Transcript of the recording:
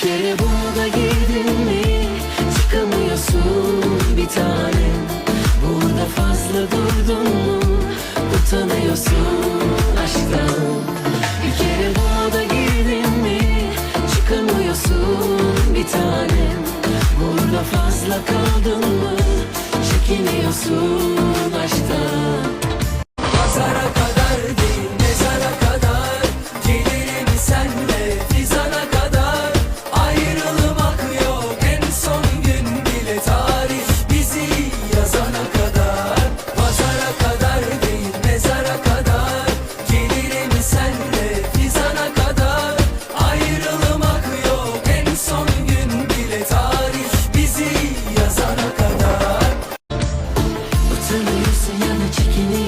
kere burada girdin mi? Çıkamıyorsun bir tanem Burada fazla durdun mu? Utanıyorsun aşktan. Bir kere burada girdin mi? Çıkamıyorsun bir tanem Burada fazla kaldın mı? Çekiniyorsun Nasıl yana çekilir?